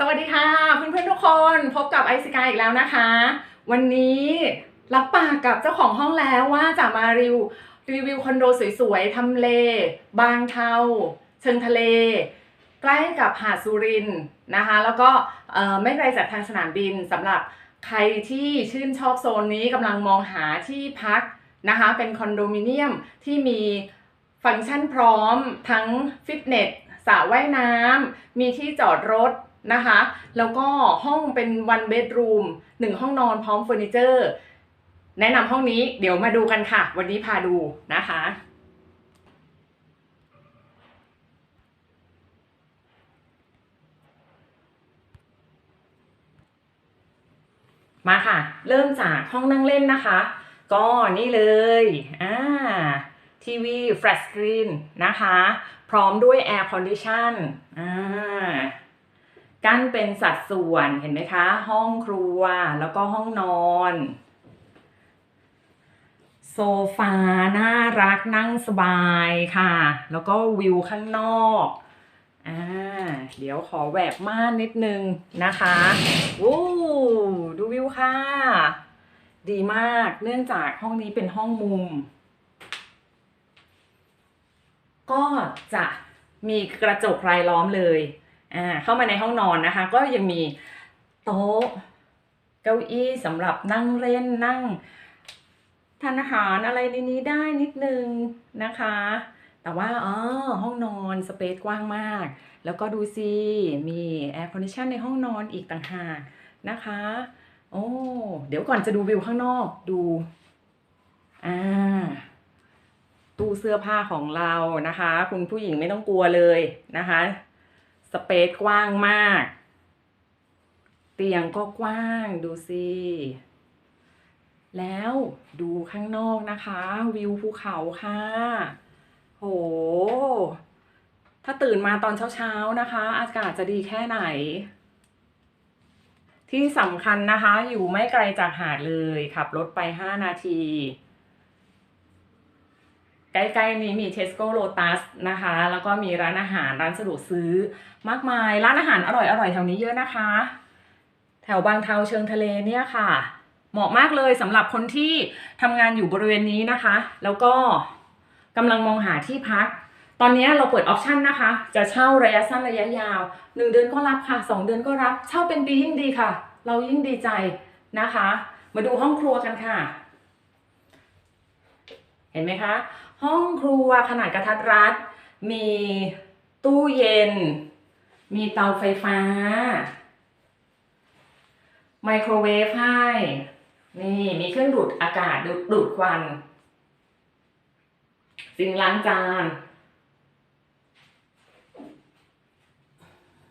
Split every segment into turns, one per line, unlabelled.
สวัสดีค่ะเพื่อนๆทุกคนพบกับไอซิกาอีกแล้วนะคะ วันนี้รับปากกับเจ้าของห้องแล้วว่าจะมารีวิวรีวิวคอนโดสวยๆทำเล บางเทาเชิงทะเล ใกล้กับหาดสุรินนะคะ แล้วก็ไม่ไกลจากทางสนามบินสำหรับใครที่ชื่นชอบโซนนี้กำลังมองหาที่พักนะคะ เป็นคอนโดมิเนียมที่มีฟังก์ชันพร้อมทั้งฟิตเนสสระว่ายน้ำมีที่จอดรถ นะคะ แล้วก็ห้องเป็น one bedroom หนึ่งห้องนอนพร้อมเฟอร์นิเจอร์ แนะนำห้องนี้เดี๋ยวมาดูกันค่ะ วันนี้พาดูนะคะ มาค่ะ เริ่มจากห้องนั่งเล่นนะคะ ก็นี่เลยอ่าทีวีแฟลชสกรีนนะคะ พร้อมด้วยแอร์คอนดิชันอ่า กั้นเป็นสัดส่วนเห็นไหมคะ ห้องครัวแล้วก็ห้องนอน โซฟาน่ารักนั่งสบายค่ะ แล้วก็วิวข้างนอกอ่าเดี๋ยวขอแหวกม่านนิดนึงนะคะโอ้ดูวิวค่ะ ดีมากเนื่องจากห้องนี้เป็นห้องมุม ก็จะมีกระจกรายล้อมเลย อ่าเข้ามาในห้องนอนนะคะ ก็ยังมีโต๊ะเก้าอี้สำหรับนั่งเล่นนั่งทานอาหารอะไรในนี้ได้นิดนึงนะคะ แต่ว่าอ๋อห้องนอนสเปซกว้างมาก แล้วก็ดูสิมีแอร์คอนดิชันในห้องนอนอีกต่างหากนะคะ โอ้เดี๋ยวก่อนจะดูวิวข้างนอกดูอ่าตู้เสื้อผ้าของเรานะคะ คุณผู้หญิงไม่ต้องกลัวเลยนะคะ สเปซกว้างมาก เตียงก็กว้างดูสิแล้วดูข้างนอกนะคะ วิวภูเขาค่ะ โห ถ้าตื่นมาตอนเช้าๆนะคะ อากาศจะดีแค่ไหน ที่สำคัญนะคะ อยู่ไม่ไกลจากหาดเลย ขับรถไป 5 นาที ใกล้ๆนี้มี Tesco Lotus นะคะ แล้วก็มีร้านอาหารร้านสะดวกซื้อ มากมาย ร้านอาหารอร่อยๆแถวนี้เยอะนะคะ แถวบางเทาเชิงทะเลเนี่ยค่ะ เหมาะมากเลยสำหรับคนที่ทำงานอยู่บริเวณนี้นะคะ แล้วก็กำลังมองหาที่พัก ตอนนี้เราเปิดออปชันนะคะ จะเช่าระยะสั้นระยะยาว 1 เดือนก็รับค่ะ 2 เดือนก็รับ เช่าเป็นปียิ่งดีค่ะ เรายิ่งดีใจนะคะ มาดูห้องครัวกันค่ะ เห็นไหมคะ ห้องครัวขนาดกระทัดรัด มีตู้เย็น มีเตาไฟฟ้า ไมโครเวฟให้ นี่มีเครื่องดูดอากาศดูดดูดควันซิงล้างจาน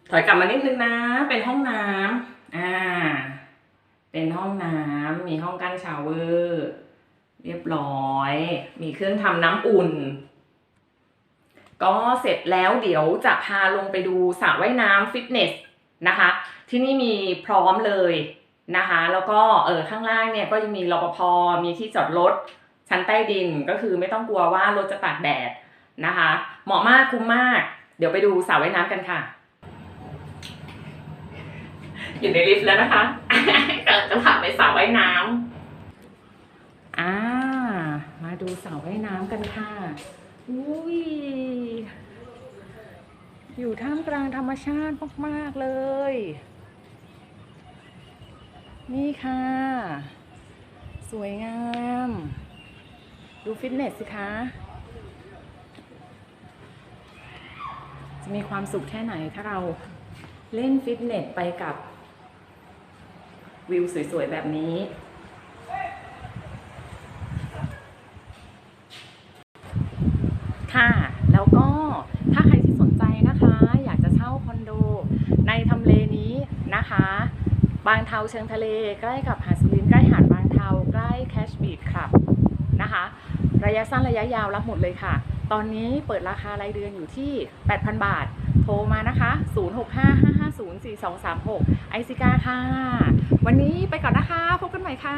ถอยกลับมานิดนึงนะ เป็นห้องน้ำอ่า เป็นห้องน้ำมีห้องกั้นชาวเวอร์ เรียบร้อย มีเครื่องทำน้ำอุ่น ก็เสร็จแล้วเดี๋ยวจะพาลงไปดูสระว่ายน้ำฟิตเนสนะคะ ที่นี่มีพร้อมเลยนะคะ แล้วก็เออข้างล่างเนี่ยก็จะมีรปภมีที่จอดรถชั้นใต้ดินก็คือไม่ต้องกลัวว่ารถจะตากแดดนะคะ เหมาะมากคุ้มมาก เดี๋ยวไปดูสระว่ายน้ำกันค่ะ อยู่ในลิฟต์แล้วนะคะกำลังจะพาไปสระว่ายน้ำ ดูสระว่ายน้ำกันค่ะ อุ้ย อยู่ท่ามกลางธรรมชาติมาก ๆ เลย นี่ค่ะ สวยงาม ดูฟิตเนสสิคะ จะมีความสุขแค่ไหนถ้าเราเล่นฟิตเนสไปกับวิวสวย ๆ แบบนี้ ค่ะ แล้วก็ถ้าใครที่สนใจนะคะ อยากจะเช่าคอนโด ในทำเลนี้นะคะ บางเทาเชิงทะเล ใกล้กับหาดสุรินทร์ใกล้หาดบางเทาใกล้แคชบีดครับนะคะ ระยะสั้นระยะยาวรับหมดเลยค่ะ ตอนนี้เปิดราคารายเดือนอยู่ที่ 8,000 บาท โทรมานะคะ 0655504236 ไอซิกาค่ะ วันนี้ไปก่อนนะคะ พบกันใหม่ค่ะ